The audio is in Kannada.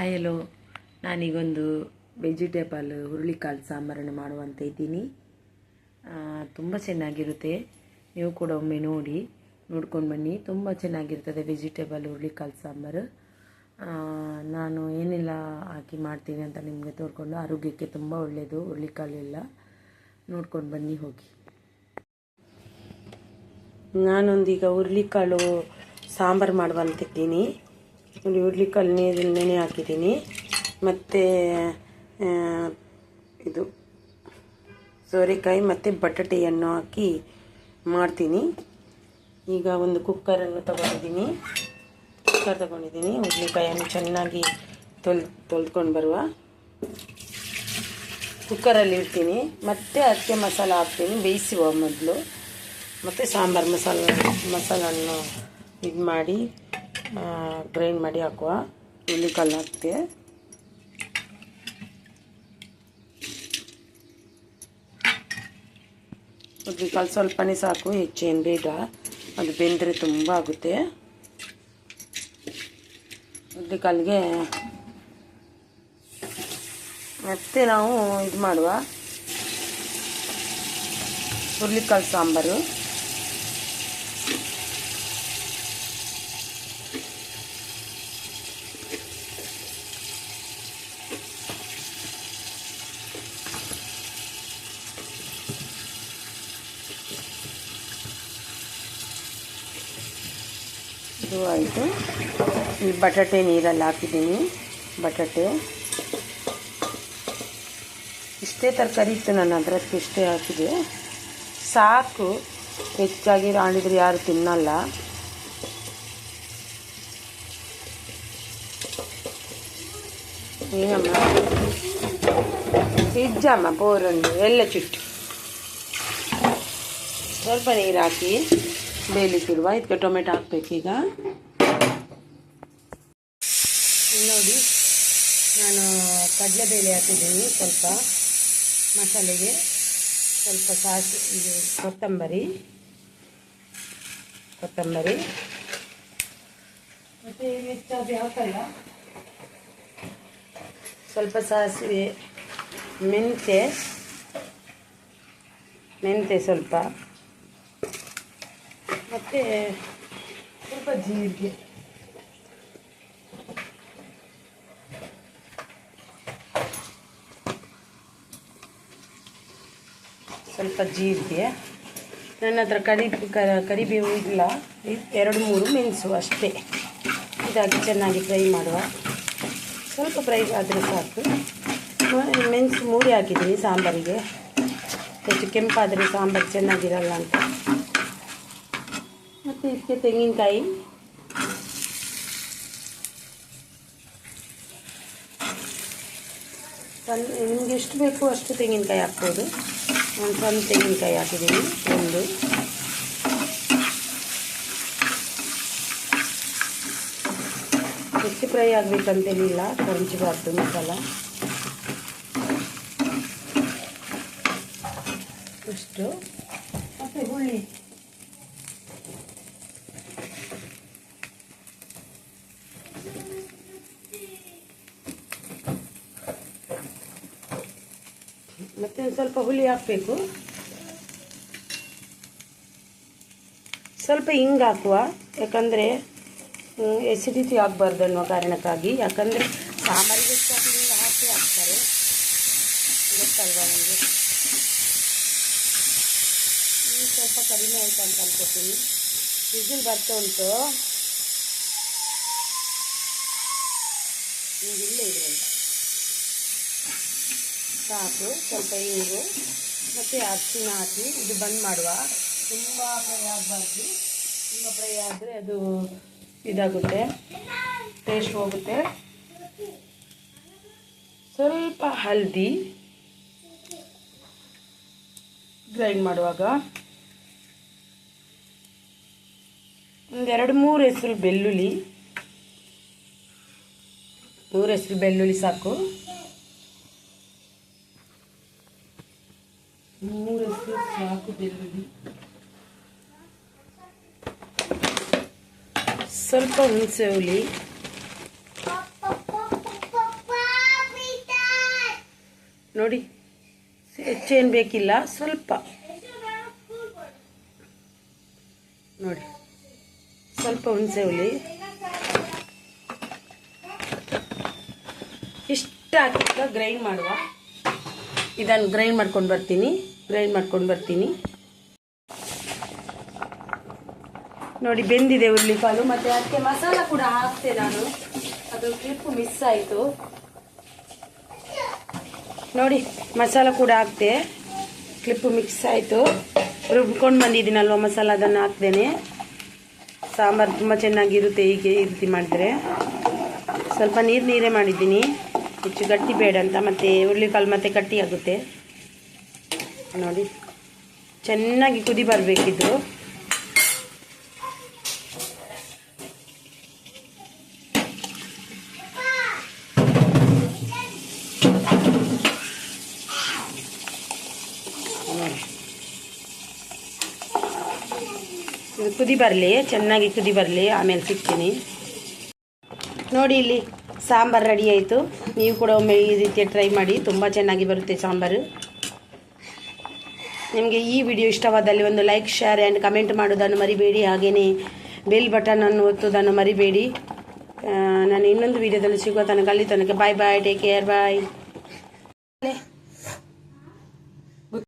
ಹಾಯ್ ಹಲೋ ನಾನೀಗೊಂದು ವೆಜಿಟೇಬಲ್ ಹುರುಳಿಕಾಳು ಸಾಂಬಾರನ್ನು ಮಾಡುವಂತ ಇದ್ದೀನಿ. ತುಂಬ ಚೆನ್ನಾಗಿರುತ್ತೆ. ನೀವು ಕೂಡ ಒಮ್ಮೆ ನೋಡಿ, ನೋಡ್ಕೊಂಡು ಬನ್ನಿ. ತುಂಬ ಚೆನ್ನಾಗಿರ್ತದೆ ವೆಜಿಟೇಬಲ್ ಹುರುಳಿಕಾಳು ಸಾಂಬಾರು. ನಾನು ಏನೆಲ್ಲ ಹಾಕಿ ಮಾಡ್ತೀನಿ ಅಂತ ನಿಮಗೆ ತೋರ್ಕೊಂಡು ಆರೋಗ್ಯಕ್ಕೆ ತುಂಬ ಒಳ್ಳೆಯದು ಹುರುಳಿಕಾಳೆಲ್ಲ ನೋಡ್ಕೊಂಡು ಬನ್ನಿ, ಹೋಗಿ. ನಾನೊಂದೀಗ ಹುರುಳಿಕಾಳು ಸಾಂಬಾರು ಮಾಡುವಂತಿದ್ದೀನಿ ನೋಡಿ ಹುರುಳಿಕಾಳು ನೀರಲ್ಲಿ ನೆನೆ ಹಾಕಿದ್ದೀನಿ. ಮತ್ತು ಇದು, ಸೋರೆಕಾಯಿ ಮತ್ತು ಬಟಾಟೆಯನ್ನು ಹಾಕಿ ಮಾಡ್ತೀನಿ. ಈಗ ಒಂದು ಕುಕ್ಕರನ್ನು ತಗೊಂಡಿದ್ದೀನಿ. ಕುಕ್ಕರ್ ತಗೊಂಡಿದ್ದೀನಿ. ಹುರ್ಲಿಕಾಯನ್ನು ಚೆನ್ನಾಗಿ ತೊಲ್ ತೊಳ್ಕೊಂಡು ಬರುವ. ಕುಕ್ಕರಲ್ಲಿ ಇಡ್ತೀನಿ. ಮತ್ತು ಅದಕ್ಕೆ ಮಸಾಲ ಹಾಕ್ತೀನಿ. ಬೇಯಿಸುವ ಮೊದಲು. ಮತ್ತು ಸಾಂಬಾರು ಮಸಾಲ, ಮಸಾಲನ್ನು ಇದು ಮಾಡಿ ಗ್ರೈಂಡ್ ಮಾಡಿ ಹಾಕುವ ಹುರುಳಿಕಾಳು ಹಾಕ್ತೆ ಕಲ್ಲು ಸ್ವಲ್ಪನೇ ಸಾಕು ಹೆಚ್ಚೇನು ಬೇಡ ಅದು ಬೆಂದರೆ ತುಂಬ ಆಗುತ್ತೆ. ಹುರುಳಿಕಾಳಿಗೆ ಮತ್ತೆ ನಾವು ಇದು ಮಾಡುವ ಹುರುಳಿಕಾಳು ಸಾಂಬಾರು. ಇದು ಆಯಿತು. ಈ ಬಟಾಟೆ ನೀರಲ್ಲಿ ಹಾಕಿದ್ದೀನಿ. ಬಟಾಟೆ. ಇಷ್ಟೇ ತರಕಾರಿ ಇತ್ತು ನನ್ನ ಅದರಕ್ಕೆ ಇಷ್ಟೇ ಹಾಕಿದೆ. ಸಾಕು. ಹೆಚ್ಚಾಗಿ ಮಾಡಿದರೆ ಯಾರು ತಿನ್ನಲ್ಲ. ಏನಮ್ಮ? ಇಜ್ಜಮ್ಮ ಬೋರನ್ನು ಎಲ್ಲ ಚುಟ್ಟು ಸ್ವಲ್ಪ ನೀರು ಹಾಕಿ. ಬೇಯಲಿಕ್ಕಿಡುವ ಇದಕ್ಕೆ ಟೊಮೆಟೊ ಹಾಕ್ಬೇಕೀಗ ನೋಡಿ, ನಾನು ಕಡಲೆಬೇಳೆ ಹಾಕಿದ್ದೀನಿ ಸ್ವಲ್ಪ ಮಸಾಲೆಗೆ. ಸ್ವಲ್ಪ ಸಾಸು ಇದು ಕೊತ್ತಂಬರಿ. ಕೊತ್ತಂಬರಿ. ಮತ್ತು ಹೆಚ್ಚಾಗಿ ಹಾಕಲ್ಲ ಸ್ವಲ್ಪ ಸಾಸಿವೆ ಮೆಂತೆ ಮೆಂತೆ ಸ್ವಲ್ಪ. ಮತ್ತು ಸ್ವಲ್ಪ ಜೀರಿಗೆ. ಸ್ವಲ್ಪ ಜೀರಿಗೆ. ನನ್ನ ಹತ್ರ ಕರಿ ಕರಿಬೇವು ಇಲ್ಲ. ಎರಡು, ಮೂರು ಮೆಣಸು ಅಷ್ಟೇ. ಇದಾಗಿ ಚೆನ್ನಾಗಿ ಫ್ರೈ ಮಾಡುವ. ಸ್ವಲ್ಪ ಫ್ರೈ ಆದರೆ ಸಾಕು. ಮೆಣಸು ಮೂಡಿ ಹಾಕಿದ್ದೀನಿ ಸಾಂಬಾರಿಗೆ. ಹೆಚ್ಚು ಕೆಂಪಾದರೆ ಸಾಂಬಾರು ಚೆನ್ನಾಗಿರಲ್ಲ ಅಂತ. ಮತ್ತು ಇದಕ್ಕೆ ತೆಂಗಿನಕಾಯಿ ಸಣ್ಣ ನಿಮ್ಗೆ ಎಷ್ಟು ಬೇಕು ಅಷ್ಟು ತೆಂಗಿನಕಾಯಿ ಹಾಕ್ಬೋದು. ಒಂದು ಸಣ್ಣ ತೆಂಗಿನಕಾಯಿ ಹಾಕಿದ್ದೀನಿ ಒಂದು. ಹೆಚ್ಚು ಫ್ರೈ ಆಗಬೇಕಂತೇನಿಲ್ಲ ಕೊಂಚಬಾರ್ದು ಮಸಾಲ. ಇಷ್ಟು ಮತ್ತು ಹುಳಿ. ಮತ್ತೆ ಸ್ವಲ್ಪ ಹುಳಿ ಹಾಕಬೇಕು. ಸ್ವಲ್ಪ ಹಿಂಗೆ ಹಾಕುವ, ಯಾಕಂದರೆ ಎಸಿಡಿಟಿ ಆಗಬಾರ್ದು ಅನ್ನೋ ಕಾರಣಕ್ಕಾಗಿ. ಯಾಕಂದರೆ ಸಾಂಬಾರಿಗೆ ಹಿಂಗೆ ಹಾಕಿ ಹಾಕ್ತಾರೆ. ಗೊತ್ತಲ್ವಾ ನನಗೆ ಸ್ವಲ್ಪ ಕಡಿಮೆ ಆಯಿತು ಅಂತ ಅನ್ಕೋತೀನಿ. ಬಿಸಿಲು ಬರ್ತಾ ಉಂಟು. ಹಿಂಗಿಲ್ಲ ಇದರಲ್ಲಿ. ಸಾಕು ಸ್ವಲ್ಪ ನೀರು ಮತ್ತು ಅರಿಶಿನ ಹಾಕಿ ಇದು ಬಂದ್ ಮಾಡುವ. ತುಂಬ ಫ್ರೈ ಆಗಬಾರ್ದು. ತುಂಬ ಫ್ರೈ ಆದರೆ ಅದು ಇದಾಗುತ್ತೆ, ಟೇಸ್ಟ್ ಹೋಗುತ್ತೆ. ಸ್ವಲ್ಪ ಹಲ್ದಿ ಗ್ರೈಂಡ್ ಮಾಡುವಾಗ ಒಂದೆರಡು ಮೂರು ಹೆಸರು ಬೆಳ್ಳುಳ್ಳಿ. ಮೂರು ಹೆಸರು ಬೆಳ್ಳುಳ್ಳಿ ಸಾಕು. ಮೂರು ಹೆಸರು ಸಾಕು ಸ್ವಲ್ಪ ಹುಣಸೆ ಹುಳಿ. ನೋಡಿ ಹೆಚ್ಚೇನು ಬೇಕಿಲ್ಲ, ಸ್ವಲ್ಪ. ನೋಡಿ, ಸ್ವಲ್ಪ ಹುಣಸೆ ಹುಳಿ. ಇಷ್ಟ ಗ್ರೈಂಡ್ ಮಾಡುವ. ಇದನ್ನು ಗ್ರೈಂಡ್ ಮಾಡ್ಕೊಂಡು ಬರ್ತೀನಿ. ಗ್ರೈಂಡ್ ಮಾಡ್ಕೊಂಡು ಬರ್ತೀನಿ. ನೋಡಿ, ಬೆಂದಿದೆ ಹುರುಳಿಕಾಳು ಮತ್ತೆ ಅದಕ್ಕೆ ಮಸಾಲ ಕೂಡ ಹಾಕ್ತೆ ನಾನು. ಅದು ಕ್ಲಿಪ್ ಮಿಸ್ ಆಯಿತು. ನೋಡಿ, ಮಸಾಲ ಕೂಡ ಹಾಕ್ತೆ. ಕ್ಲಿಪ್ ಮಿಕ್ಸ್ ಆಯಿತು. ರುಬ್ಕೊಂಡು ಬಂದಿದ್ದೀನಲ್ವ ಮಸಾಲ, ಅದನ್ನು ಹಾಕ್ತೇನೆ ಸಾಂಬಾರು ತುಂಬ ಚೆನ್ನಾಗಿರುತ್ತೆ ಹೀಗೆ ಈ ರೀತಿ ಮಾಡಿದ್ರೆ. ಸ್ವಲ್ಪ ನೀರು ನೀರೇ ಮಾಡಿದ್ದೀನಿ. ಹೆಚ್ಚು ಗಟ್ಟಿ ಬೇಡ ಅಂತ, ಮತ್ತು ಹುರುಳಿಕಾಳು ಮತ್ತೆ ಗಟ್ಟಿ ಆಗುತ್ತೆ. ನೋಡಿ, ಚೆನ್ನಾಗಿ ಕುದಿ ಬರಬೇಕಿದ್ರು. ಇದು ಕುದಿ ಬರಲಿ, ಚೆನ್ನಾಗಿ ಕುದಿ ಬರಲಿ, ಆಮೇಲೆ ಸಿಗ್ತೀನಿ. ನೋಡಿ ಇಲ್ಲಿ ಸಾಂಬಾರು ರೆಡಿ ಆಯಿತು. ನೀವು ಕೂಡ ಒಮ್ಮೆ ಈ ರೀತಿಯ ಟ್ರೈ ಮಾಡಿ, ತುಂಬ ಚೆನ್ನಾಗಿ ಬರುತ್ತೆ ಸಾಂಬಾರು. ನಿಮಗೆ ಈ ವಿಡಿಯೋ ಇಷ್ಟವಾದಲ್ಲಿ ಒಂದು ಲೈಕ್ ಶೇರ್ ಆ್ಯಂಡ್ ಕಮೆಂಟ್ ಮಾಡೋದನ್ನು ಮರಿಬೇಡಿ. ಹಾಗೆಯೇ ಬೆಲ್ ಬಟನನ್ನು ಒತ್ತೋದನ್ನು ಮರಿಬೇಡಿ. ನಾನು ಇನ್ನೊಂದು ವಿಡಿಯೋದಲ್ಲಿ ಸಿಗೋ ತನಕ ಅಲ್ಲಿ ತನಕ ಬಾಯ್ ಬಾಯ್ ಟೇಕ್ ಕೇರ್ ಬಾಯ್